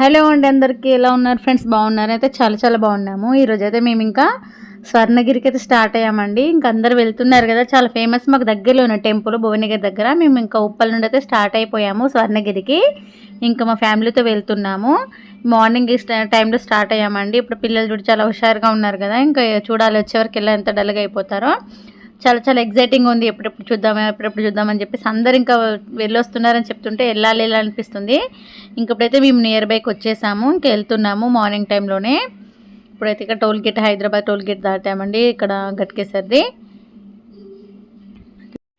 Hello అండి అందరికీ ఎలా ఉన్నారు ఫ్రెండ్స్? బాగున్నారు? అయితే చాలా చాలా బాగున్నాము. ఈరోజు అయితే మేము ఇంకా స్వర్ణగిరికి అయితే స్టార్ట్ అయ్యామండి. ఇంకా అందరు వెళ్తున్నారు కదా చాలా ఫేమస్ మాకు దగ్గరలో ఉన్న టెంపుల్ భువనగిరి దగ్గర. మేము ఇంకా ఉప్పల్ నుండి అయితే స్టార్ట్ అయిపోయాము స్వర్ణగిరికి. ఇంకా మా ఫ్యామిలీతో వెళ్తున్నాము. మార్నింగ్ ఈ టైంలో స్టార్ట్ అయ్యామండి. ఇప్పుడు పిల్లలు చూడు చాలా హుషారుగా ఉన్నారు కదా ఇంకా చూడాలి వచ్చేవరకు ఎలా ఎంత డల్గా అయిపోతారో. చాలా చాలా ఎగ్జైటింగ్ ఉంది. ఎప్పుడెప్పుడు చూద్దామా ఎప్పుడెప్పుడు చూద్దామని చెప్పేసి అందరు ఇంకా వెళ్ళొస్తున్నారని చెప్తుంటే వెళ్ళాలి వెళ్ళాలి అనిపిస్తుంది. ఇంకప్పుడైతే మేము నియర్ బైకి వచ్చేసాము ఇంకా వెళ్తున్నాము మార్నింగ్ టైంలోనే ఇప్పుడైతే ఇక్కడ toll gate Hyderabad toll gate దాటామండి ఇక్కడ గట్కేసరిది.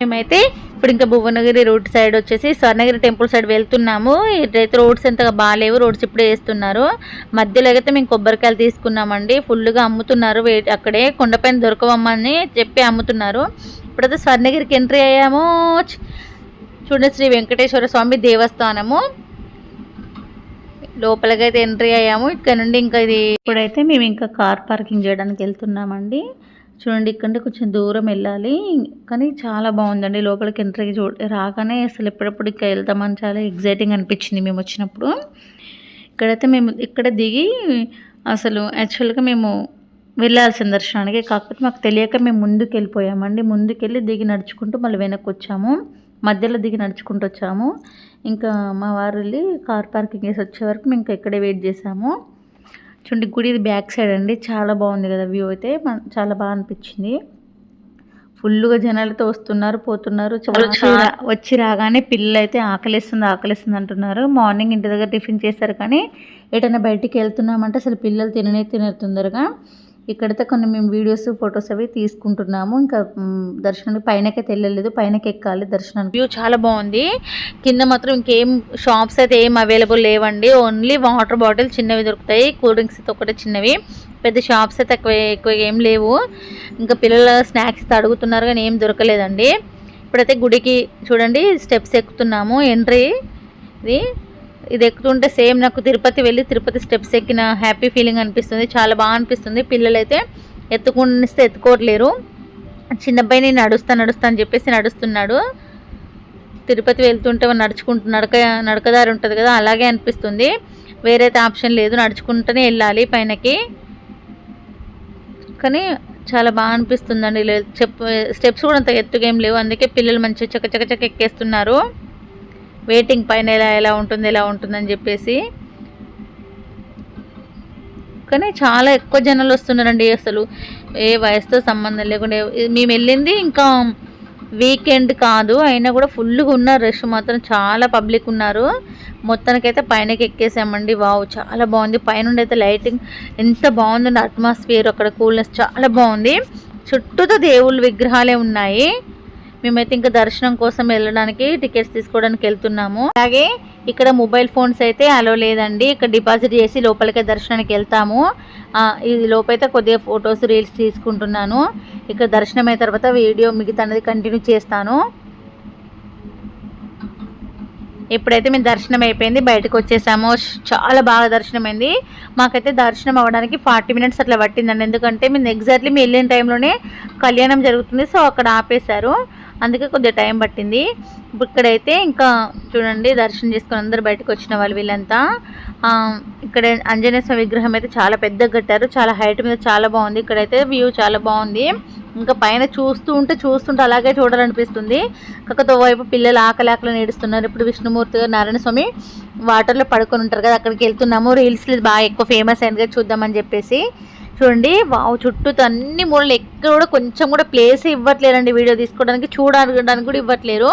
మేమైతే ఇప్పుడు ఇంకా భువనగిరి రోడ్ సైడ్ వచ్చేసి స్వర్ణగిరి టెంపుల్ సైడ్ వెళ్తున్నాము. ఇటైతే రోడ్స్ ఎంతగా బాగాలేవు రోడ్స్ ఇప్పుడే వేస్తున్నారు. మధ్యలో అయితే మేము కొబ్బరికాయలు తీసుకున్నామండి. ఫుల్గా అమ్ముతున్నారు. వే- అక్కడే కొండపైన దొరకవమ్మని చెప్పి అమ్ముతున్నారు. ఇప్పుడైతే స్వర్ణగిరికి ఎంట్రీ అయ్యాము. చూడండి శ్రీ వెంకటేశ్వర స్వామి దేవస్థానము. లోపలికైతే ఎంట్రీ అయ్యాము. ఇక్కడ నుండి ఇంకా ఇది ఇప్పుడైతే మేము ఇంకా కార్ పార్కింగ్ చేయడానికి వెళ్తున్నామండి. చూడండి ఇక్కడ కొంచెం దూరం వెళ్ళాలి. కానీ చాలా బాగుందండి. లోపలికి ఎంట్రీ చూ రాగానే అసలు ఎప్పుడెప్పుడు ఇక్కడ వెళ్తామని చాలా ఎగ్జైటింగ్ అనిపించింది మేము వచ్చినప్పుడు. ఇక్కడైతే మేము ఇక్కడ దిగి అసలు యాక్చువల్గా మేము వెళ్ళాల్సిన దర్శనానికి. కాకపోతే మాకు తెలియక మేము ముందుకు వెళ్ళిపోయామండి. ముందుకెళ్ళి దిగి నడుచుకుంటూ మళ్ళీ వెనక్కి వచ్చాము. మధ్యలో దిగి నడుచుకుంటూ వచ్చాము. ఇంకా మా వారు వెళ్ళి కార్ పార్కింగ్ చేసి వచ్చే వరకు మేము ఇంకా ఇక్కడే వెయిట్ చేసాము. చూడండి గుడి ఇది బ్యాక్ సైడ్ అండి. చాలా బాగుంది కదా వ్యూ అయితే. చాలా బాగా అనిపించింది. ఫుల్గా జనాలతో వస్తున్నారు పోతున్నారు. వచ్చి రాగానే పిల్లలు అయితే ఆకలిస్తుంది ఆకలిస్తుంది అంటున్నారు. మార్నింగ్ ఇంటి దగ్గర టిఫిన్ చేస్తారు కానీ ఎటైనా బయటికి వెళ్తున్నామంటే అసలు పిల్లలు తిననే తినరు తొందరగా. ఇక్కడైతే కొన్ని మేము వీడియోస్ ఫొటోస్ అవి తీసుకుంటున్నాము. ఇంకా దర్శనానికి పైనకైతే వెళ్ళలేదు. పైనకి ఎక్కాలి దర్శనానికి. వ్యూ చాలా బాగుంది. కింద మాత్రం ఇంకేం షాప్స్ అయితే ఏం అవైలబుల్ లేవండి. ఓన్లీ వాటర్ బాటిల్ చిన్నవి దొరుకుతాయి. కూల్ డ్రింక్స్ అయితే ఒకటే చిన్నవి. పెద్ద షాప్స్ అయితే ఎక్కువ ఎక్కువ ఏం లేవు. ఇంకా పిల్లల స్నాక్స్ అయితే అడుగుతున్నారు కానీ ఏం దొరకలేదండి. ఇప్పుడైతే గుడికి చూడండి స్టెప్స్ ఎక్కుతున్నాము. ఎంట్రీ ఇది. ఇది ఎక్కుతుంటే సేమ్ నాకు తిరుపతి వెళ్ళి తిరుపతి స్టెప్స్ ఎక్కిన హ్యాపీ ఫీలింగ్ అనిపిస్తుంది. చాలా బాగా అనిపిస్తుంది. పిల్లలైతే ఎత్తుకునిస్తే ఎత్తుకోవట్లేరు చిన్నబ్బాయి నేను నడుస్తా నడుస్తా అని చెప్పేసి నడుస్తున్నాడు. తిరుపతి వెళ్తుంటే నడుచుకుంటూ నడక నడకదారి ఉంటుంది కదా అలాగే అనిపిస్తుంది. వేరే ఆప్షన్ లేదు. నడుచుకుంటూనే వెళ్ళాలి పైనకి. కానీ చాలా బాగా అనిపిస్తుందండి. చెప్ స్టెప్స్ కూడా అంత ఎత్తుగా ఏం లేవు. అందుకే పిల్లలు మంచిగా చక్క చక్క చక్క ఎక్కేస్తున్నారు. వెయిటింగ్ పైన ఎలా ఎలా ఉంటుంది ఎలా ఉంటుందని చెప్పేసి. కానీ చాలా ఎక్కువ జనాలు వస్తున్నారండి అసలు. ఏ వయసుతో సంబంధం లేకుండా. మేము వెళ్ళింది ఇంకా వీకెండ్ కాదు అయినా కూడా ఫుల్గా ఉన్నారు రష్ మాత్రం చాలా పబ్లిక్ ఉన్నారు. మొత్తానికైతే పైనకి ఎక్కేసామండి. వావ్ చాలా బాగుంది. పైన అయితే లైటింగ్ ఎంత బాగుందండి. అట్మాస్ఫియర్ అక్కడ కూల్నెస్ చాలా బాగుంది. చుట్టూతో దేవుళ్ళ విగ్రహాలే ఉన్నాయి. మేమైతే ఇంకా దర్శనం కోసం వెళ్ళడానికి టికెట్స్ తీసుకోవడానికి వెళ్తున్నాము. అలాగే ఇక్కడ మొబైల్ ఫోన్స్ అయితే అలో లేదండి. ఇక్కడ డిపాజిట్ చేసి లోపలికే దర్శనానికి వెళ్తాము. ఇది లోపైతే కొద్దిగా ఫొటోస్ రీల్స్ తీసుకుంటున్నాను. ఇక్కడ దర్శనం అయిన తర్వాత వీడియో మిగతా అనేది కంటిన్యూ చేస్తాను. ఇప్పుడైతే మేము దర్శనం అయిపోయింది. బయటకు వచ్చేసాము. చాలా బాగా దర్శనం అయింది. మాకైతే దర్శనం అవ్వడానికి ఫార్టీ మినిట్స్ అట్లా పట్టిందండి. ఎందుకంటే మేము ఎగ్జాక్ట్లీ మేము వెళ్ళిన టైంలోనే కళ్యాణం జరుగుతుంది. సో అక్కడ ఆపేశారు. అందుకే కొద్దిగా టైం పట్టింది. ఇప్పుడు ఇక్కడైతే ఇంకా చూడండి దర్శనం చేసుకుని అందరు బయటకు వచ్చిన వాళ్ళు వీళ్ళంతా. ఆ, ఇక్కడ ఆంజనేయ స్వామి విగ్రహం అయితే చాలా పెద్దగా కట్టారు. చాలా హైట్ మీద చాలా బాగుంది. ఇక్కడైతే వ్యూ చాలా బాగుంది. ఇంకా పైన చూస్తూ ఉంటే చూస్తుంటే అలాగే చూడాలనిపిస్తుంది. కాకపోతే వైపు పిల్లలు ఆకలి ఆకలి నేడుస్తున్నారు. ఇప్పుడు విష్ణుమూర్తి గారు నారాయణ స్వామి వాటర్లో పడుకొని ఉంటారు కదా అక్కడికి వెళ్తున్నాము. రీల్స్ బాగా ఎక్కువ ఫేమస్ అయింది కదా చూద్దామని చెప్పేసి. చూడండి. వావ్ చుట్టూ అన్ని మూలలు ఎక్కడ కూడా కొంచెం కూడా ప్లేస్ ఇవ్వట్లేరండి వీడియో తీసుకోవడానికి చూడడానికి కూడా ఇవ్వట్లేరు.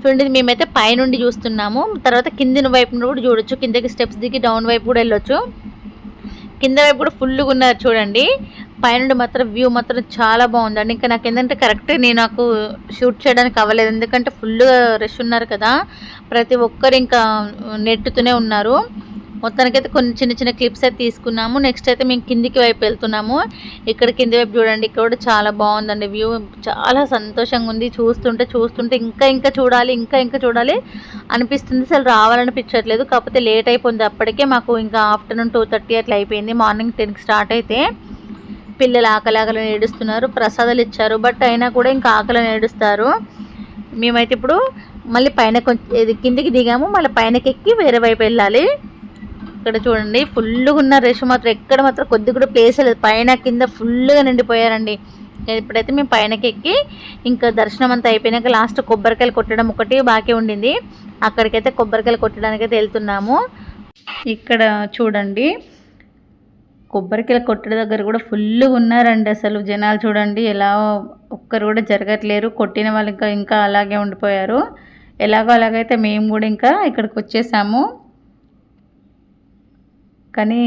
చూడండి మేమైతే పైనుండి చూస్తున్నాము. తర్వాత కిందిన వైపు నుండి కూడా చూడొచ్చు. కిందకి స్టెప్స్ దిగి డౌన్ వైపు కూడా వెళ్ళొచ్చు. కింద వైపు కూడా ఫుల్గా ఉన్నారు చూడండి. పైనుండి మాత్రం వ్యూ మాత్రం చాలా బాగుందండి. ఇంకా నాకు ఏంటంటే కరెక్ట్ నేను నాకు షూట్ చేయడానికి అవ్వలేదు. ఎందుకంటే ఫుల్గా రష్ ఉన్నారు కదా. ప్రతి ఒక్కరు ఇంకా నెట్టుతూనే ఉన్నారు. మొత్తానికైతే కొన్ని చిన్న చిన్న క్లిప్స్ అయితే తీసుకున్నాము. నెక్స్ట్ అయితే మేము కిందికి వైపు వెళ్తున్నాము. ఇక్కడ కింది వైపు చూడండి ఇక్కడ కూడా చాలా బాగుందండి వ్యూ. చాలా సంతోషంగా ఉంది. చూస్తుంటే చూస్తుంటే ఇంకా ఇంకా చూడాలి ఇంకా ఇంకా చూడాలి అనిపిస్తుంది. అసలు రావాలనిపించట్లేదు. కాకపోతే లేట్ అయిపోయింది అప్పటికే. మాకు ఇంకా ఆఫ్టర్నూన్ టూ థర్టీ అట్లా అయిపోయింది. మార్నింగ్ టెన్కి స్టార్ట్ అయితే పిల్లలు ఆకలి ఆకలి ఏడుస్తున్నారు. ప్రసాదాలు ఇచ్చారు. బట్ అయినా కూడా ఇంకా ఆకలి ఏడుస్తారు. మేమైతే ఇప్పుడు మళ్ళీ పైన కొంచెం కిందికి దిగాము. మళ్ళీ పైనకి ఎక్కి వేరే వైపు వెళ్ళాలి. ఇక్కడ చూడండి ఫుల్గా ఉన్న రష్ మాత్రం ఎక్కడ మాత్రం కొద్ది కూడా ప్లేస్ లేదు. పైన కింద ఫుల్గా నిండిపోయారండి. ఇప్పుడైతే మేము పైనకి ఎక్కి ఇంకా దర్శనం అంతా అయిపోయినాక లాస్ట్ కొబ్బరికాయలు కొట్టడం ఒకటి బాకీ ఉండింది. అక్కడికైతే కొబ్బరికాయలు కొట్టడానికి వెళ్తున్నాము. ఇక్కడ చూడండి కొబ్బరికాయలు కొట్టడం దగ్గర కూడా ఫుల్గా ఉన్నారండి అసలు జనాలు చూడండి. ఎలా ఒక్కరు కూడా జరగట్లేరు. కొట్టిన వాళ్ళు ఇంకా ఇంకా అలాగే ఉండిపోయారు. ఎలాగో అలాగైతే మేము కూడా ఇంకా ఇక్కడికి వచ్చేసాము. కానీ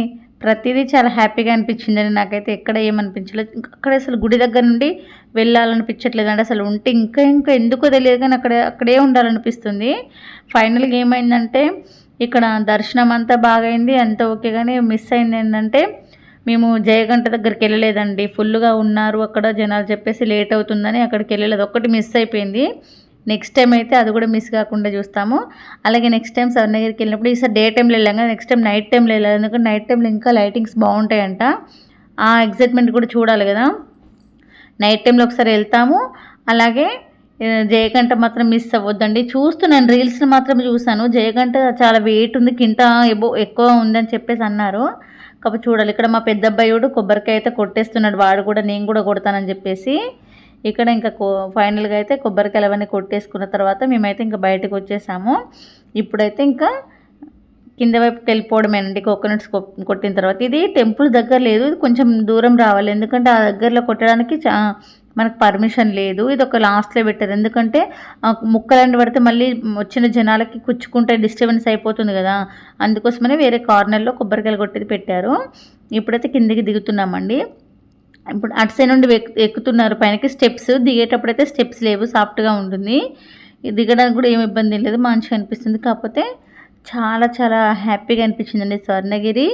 ప్రతిదీ చాలా హ్యాపీగా అనిపించిందండి. నాకైతే ఎక్కడ ఏమనిపించలేదు అక్కడ అసలు గుడి దగ్గర నుండి వెళ్ళాలనిపించట్లేదు అంటే అసలు ఉంటే ఇంకా ఇంకా ఎందుకో తెలియదు కానీ అక్కడ అక్కడే ఉండాలనిపిస్తుంది. ఫైనల్గా ఏమైందంటే ఇక్కడ దర్శనం అంతా బాగైంది. అంతా ఓకే కానీ మిస్ అయింది ఏంటంటే మేము జయగంట దగ్గరికి వెళ్ళలేదండి. ఫుల్గా ఉన్నారు అక్కడ జనాలు చెప్పేసి లేట్ అవుతుందని అక్కడికి వెళ్ళలేదు. ఒక్కటి మిస్ అయిపోయింది. నెక్స్ట్ టైం అయితే అది కూడా మిస్ కాకుండా చూస్తాము. అలాగే నెక్స్ట్ టైం స్వర్ణగిరికి వెళ్ళినప్పుడు ఈసారి డే టైంలో వెళ్ళాం కదా నెక్స్ట్ టైం నైట్ టైంలో వెళ్ళాలి. ఎందుకంటే నైట్ టైంలో ఇంకా లైటింగ్స్ బాగుంటాయంట. ఆ ఎగ్జైట్మెంట్ కూడా చూడాలి కదా. నైట్ టైంలో ఒకసారి వెళ్తాము. అలాగే జయగంట మాత్రం మిస్ అవ్వద్దండి. చూస్తున్నాను రీల్స్ని మాత్రం చూసాను జయగంట చాలా వెయిట్ ఉంది కింట ఎక్కువ ఉందని చెప్పేసి అన్నారు. కాబట్టి చూడాలి. ఇక్కడ మా పెద్ద అబ్బాయి కొబ్బరికాయ అయితే కొట్టేస్తున్నాడు. వాడు కూడా నేను కూడా కొడతానని చెప్పేసి. ఇక్కడ ఇంకా ఫైనల్గా అయితే కొబ్బరికాయలు అవన్నీ కొట్టేసుకున్న తర్వాత మేమైతే ఇంకా బయటకు వచ్చేసాము. ఇప్పుడైతే ఇంకా కింద వైపు వెళ్ళిపోవడమేనండి కోకోనట్స్ కొట్టిన తర్వాత. ఇది టెంపుల్ దగ్గర లేదు కొంచెం దూరం రావాలి. ఎందుకంటే ఆ దగ్గరలో కొట్టడానికి చా మనకు పర్మిషన్ లేదు. ఇది ఒక లాస్ట్లో పెట్టారు. ఎందుకంటే ముక్కలండి పడితే మళ్ళీ వచ్చిన జనాలకి కుచ్చుకుంటే డిస్టర్బెన్స్ అయిపోతుంది కదా. అందుకోసమనే వేరే కార్నర్లో కొబ్బరికాయలు కొట్టేది పెట్టారు. ఇప్పుడైతే కిందికి దిగుతున్నామండి. ఇప్పుడు అటు సైడ్ నుండి ఎక్కుతున్నారు. పైనకి స్టెప్స్ దిగేటప్పుడు అయితే స్టెప్స్ లేవు. సాఫ్ట్గా ఉంటుంది. దిగడానికి కూడా ఏమి ఇబ్బంది లేదు. మంచిగా అనిపిస్తుంది. కాకపోతే చాలా చాలా హ్యాపీగా అనిపించిందండి స్వర్ణగిరి.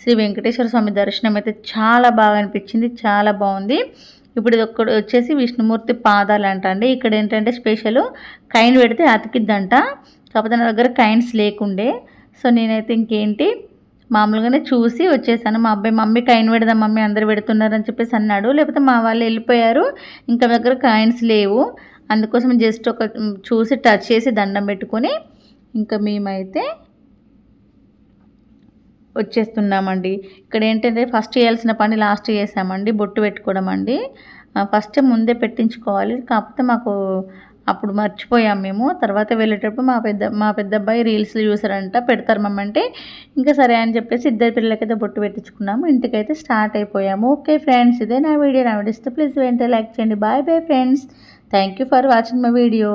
శ్రీ వెంకటేశ్వర స్వామి దర్శనం అయితే చాలా బాగా అనిపించింది. చాలా బాగుంది. ఇప్పుడు ఇది ఒక్కడు వచ్చేసి విష్ణుమూర్తి పాదాలు అంట అండి. ఇక్కడ ఏంటంటే స్పెషల్ కైన్ పెడితే అతికిద్దంట. కాకపోతే నా దగ్గర కైన్స్ లేకుండే. సో నేనైతే ఇంకేంటి మామూలుగానే చూసి వచ్చేసాను. మా అబ్బాయి మమ్మీ కాయిన్ పెడదాం మమ్మీ అందరు పెడుతున్నారని చెప్పేసి అన్నాడు. లేకపోతే మా వాళ్ళు వెళ్ళిపోయారు. ఇంకా దగ్గర కాయిన్స్ లేవు. అందుకోసం జస్ట్ ఒక చూసి టచ్ చేసి దండం పెట్టుకొని ఇంకా మేమైతే వచ్చేస్తున్నామండి. ఇక్కడ ఏంటంటే ఫస్ట్ చేయాల్సిన పని లాస్ట్ చేసామండి. బొట్టు పెట్టుకోవడం అండి. ఫస్ట్ ముందే పెట్టించుకోవాలి. కాకపోతే మాకు అప్పుడు మర్చిపోయాం మేము. తర్వాత వెళ్ళేటప్పుడు మా పెద్ద మా పెద్ద అబ్బాయి రీల్స్ చూసారంట పెడతారు మమ్మంటే ఇంకా సరే అని చెప్పేసి ఇద్దరు పిల్లలకైతే బొట్టు పెట్టించుకున్నాము. ఇంటికైతే స్టార్ట్ అయిపోయాము. ఓకే ఫ్రెండ్స్ ఇదే నా వీడియో. నా వీడియోస్తే ప్లీజ్ వెంటనే లైక్ చేయండి. Bye bye friends. Thank you for watching my video.